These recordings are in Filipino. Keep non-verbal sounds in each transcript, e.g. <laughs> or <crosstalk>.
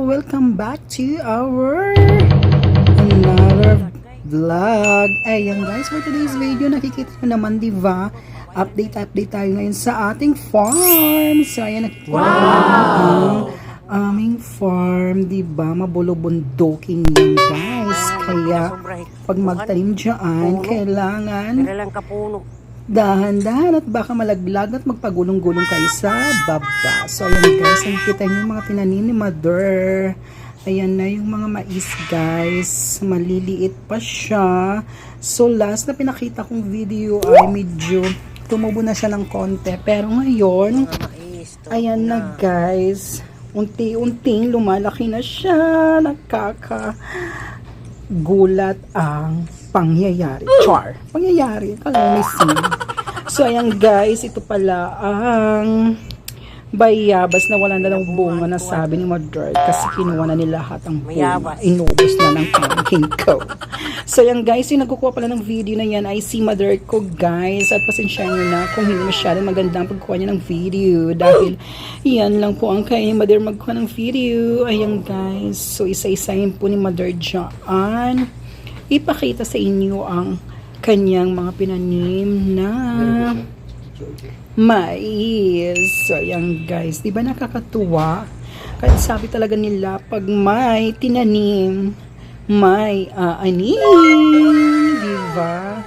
hello. Welcome back to our another vlog. Ayan guys, for today's video, nakikita nyo naman, di ba? Update, update tayo ngayon sa ating farm. So, ayan, nakikita wow! ang aming farm, di ba? Mabulubundukin yan, guys. Kaya, pag magtanim dyan, kailangan lang kapuno. Dahan-dahan at baka malaglag at magpagulong-gulong kayo sa baba. So, ayan guys, nakikita niyo yung mga tinanim ni Mother. Ayan na yung mga mais guys. Maliliit pa siya. So, last na pinakita kong video ay medyo tumubo na siya ng konti. Pero ngayon, ayan na guys. Unti-unting lumalaki na siya. Nakaka gulat ang pangyayari. Char. Pangyayari. Kala may sin. So, ayan guys, ito pala ang bayabas na wala na ng bunga na sabi ni Mother kasi kinuha na nila lahat ang bunga. Inubos na ng pumpkin ko. So, ayan guys, yung nagkukuha pala ng video na yan ay si Mother ko guys. At pasensya nyo na kung hindi masyadong maganda ang pagkuha niya ng video dahil yan lang po ang kaya ni Mother magkuha ng video. Ayan guys, so isa-isahin po ni Mother Jaan ipakita sa inyo ang kanyang mga pinanim na mais. So, ayan guys, di ba nakakatuwa? Kaya sabi talaga nila, pag may tinanim, may aanim. Di ba?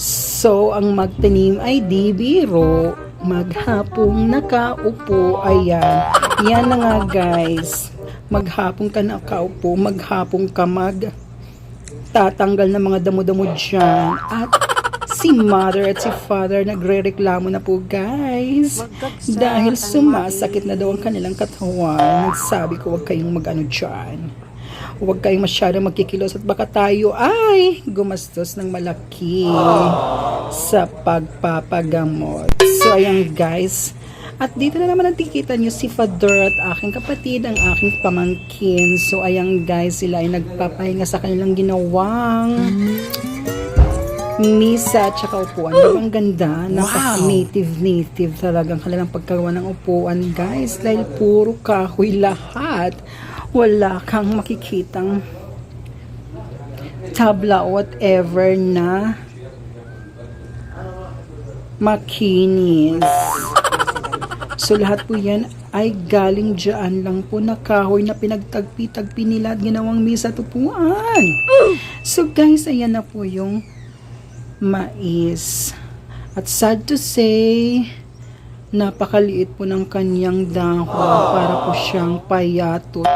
So, ang magtanim ay di biro. Maghapong nakaupo. Ayan. Yan na nga guys. Maghapong ka nakaupo. Maghapong ka mag tatanggal ng mga damo-damo dyan. At si mother at si father nagre-reklamo na po guys. Dahil sumasakit na daw ang kanilang katawan. Nagsabi ko huwag kayong mag-ano dyan. Huwag kayong masyadong magkikilos at baka tayo ay gumastos ng malaki sa pagpapagamot. So ayan guys, at dito na naman nakikita nyo si Father at aking kapatid, ang aking pamangkin. So, ayan guys, sila ay nagpapahinga sa kanilang ginawang misa at saka upuan. Diba ang ganda? Napaka-native-native talagang kanilang pagkagawa ng upuan, guys. Dahil puro kahoy lahat. Wala kang makikitang tabla o whatever na makinis. So lahat po yan ay galing dyan lang po na kahoy na pinagtagpi-tagpi nila at ginawang misa tupuan. So guys, ayan na po yung mais. At sad to say, napakaliit po ng kanyang dahon para po siyang payatot.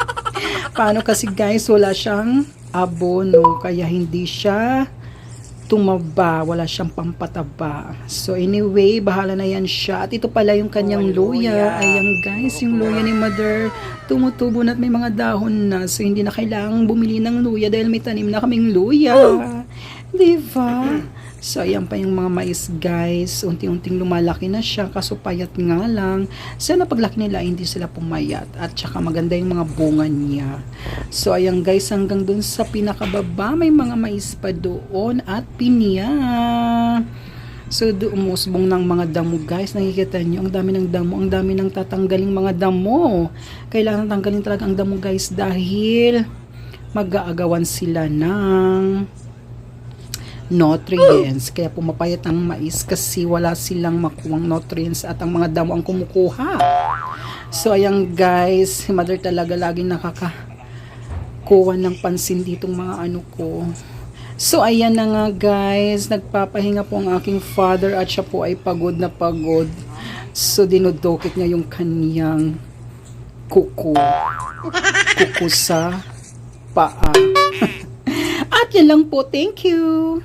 <laughs> Paano kasi guys, wala siyang abono kaya hindi siya tumaba, wala siyang pampataba. So anyway, bahala na yan siya. At ito pala yung kanyang luya. Ayan guys, yung luya ni mother tumutubo na at may mga dahon na. So hindi na kailangang bumili ng luya dahil may tanim na kaming luya. Diba? So ayan pa yung mga mais guys. Unti-unting lumalaki na siya kaso payat nga lang. Sana paglaki nila hindi sila pumayat. At saka maganda yung mga bunga niya. So ayan guys, hanggang dun sa pinakababa may mga mais pa doon at pinya. So umusbong ng mga damo guys. Nakikita nyo, ang dami ng damo. Ang dami ng tatanggaling mga damo. Kailangan tanggalin talaga ang damo guys dahil mag-aagawan sila ng nutrients. Kaya pumapayat ang mais kasi wala silang makuwang nutrients at ang mga damo ang kumukuha. So ayan guys, si mother talaga laging nakakakuha ng pansin ditong mga ano ko. So ayan na nga guys, nagpapahinga po ang aking father at siya po ay pagod na pagod. So dinudukit niya yung kanyang kuko. Kuko sa paa. <laughs> at yan lang po, thank you.